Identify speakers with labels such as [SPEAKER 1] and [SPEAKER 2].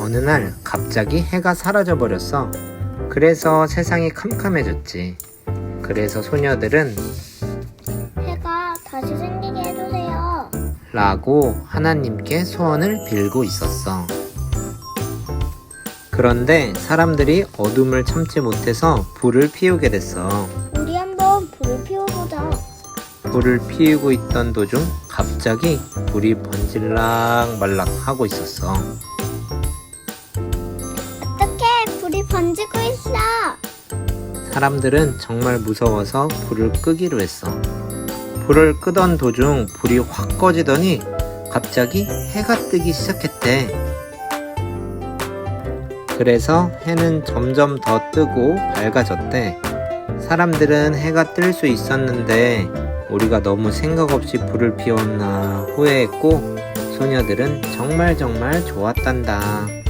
[SPEAKER 1] 어느 날 갑자기 해가 사라져 버렸어. 그래서 세상이 캄캄해졌지. 그래서 소녀들은
[SPEAKER 2] 해가 다시 생기게 해주세요.
[SPEAKER 1] 라고 하나님께 소원을 빌고 있었어. 그런데 사람들이 어둠을 참지 못해서 불을 피우게 됐어.
[SPEAKER 2] 우리 한번 불을 피워보자.
[SPEAKER 1] 불을 피우고 있던 도중 갑자기 불이 번질락 말락 하고 있었어.
[SPEAKER 2] 번지고 있어.
[SPEAKER 1] 사람들은 정말 무서워서 불을 끄기로 했어. 불을 끄던 도중 불이 확 꺼지더니 갑자기 해가 뜨기 시작했대. 그래서 해는 점점 더 뜨고 밝아졌대. 사람들은 해가 뜰 수 있었는데 우리가 너무 생각 없이 불을 피웠나 후회했고 소녀들은 정말 정말 좋았단다.